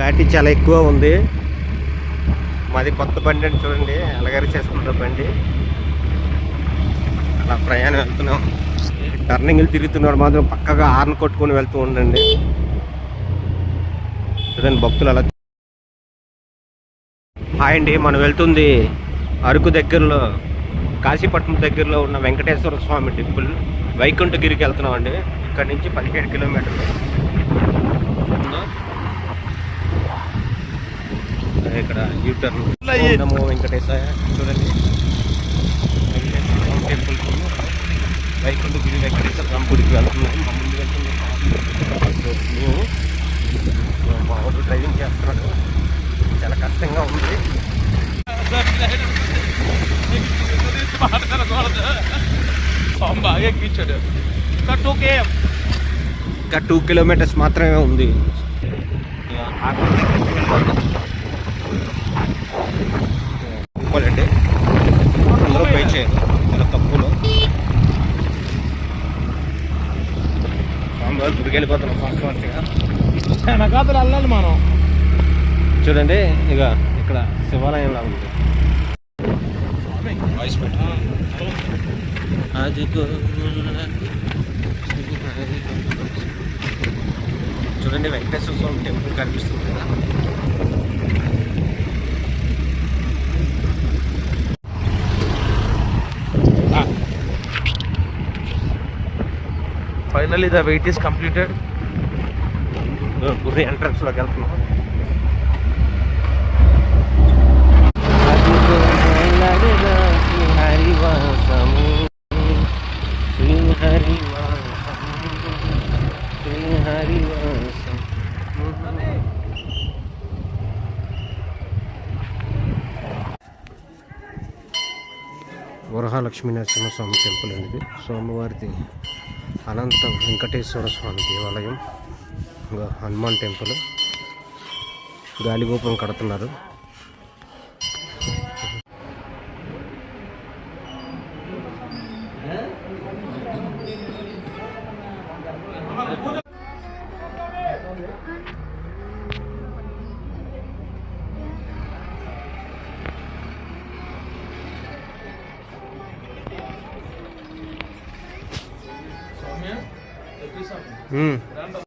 ఘాటి చాలా ఎక్కువ ఉంది. మాది కొత్త బండి అని చూడండి. అలగారి చేసుకుంటాం బండి. అలా ప్రయాణం వెళ్తున్నాం. టర్నింగ్లు తిరుగుతున్నారు మాత్రం పక్కగా ఆర్న్ కొట్టుకొని వెళ్తూ ఉండండి. చూడండి భక్తులు అలా హాయ్ అండి. మనం వెళ్తుంది అరకు దగ్గరలో కాశీపట్నం దగ్గరలో ఉన్న వెంకటేశ్వర స్వామి టెంపుల్ వైకుంఠగిరికి వెళ్తున్నాం అండి ఇక్కడ నుంచి పదిహేడు కిలోమీటర్లు ఇక్కడ యూటర్న్ నమో వెంకటేశాయ. చూడండి. వెంకటేశ్వర స్వామి టెంపుల్ వైకుంఠగిరి వెంకటేశ్వర స్వామి గుడికి వెళ్తున్నాం. మా ముందు వెళ్తున్నాం మా వాడు డ్రైవింగ్ చేస్తున్నాడు. చాలా కష్టంగా ఉంది. బాగా ఎక్కించాడు కట్టుకే ఇంకా టూ కిలోమీటర్స్ మాత్రమే ఉంది. ఇంకోలండి గుడికి వెళ్ళిపోతున్నాం ఫాస్ట్ ఫాస్ట్గా. వెనకాతలు వెళ్ళాలి మనం. చూడండి ఇక ఇక్కడ శివాలయంలా ఉంది. అదిగో చూడండి వెంకటేశ్వర స్వామి టెంపుల్ కనిపిస్తుంది కదా. Finally the wait is completed గుడి ఎంట్రన్స్లోకి వెళ్తున్నాం. వరహాలక్ష్మీ నరసింహస్వామి టెంపుల్ అనేది స్వామివారిది అనంత వెంకటేశ్వర స్వామి దేవాలయం ఇంకా హనుమాన్ టెంపుల్. గాలిగోపురం కడుతున్నారు. Hmm.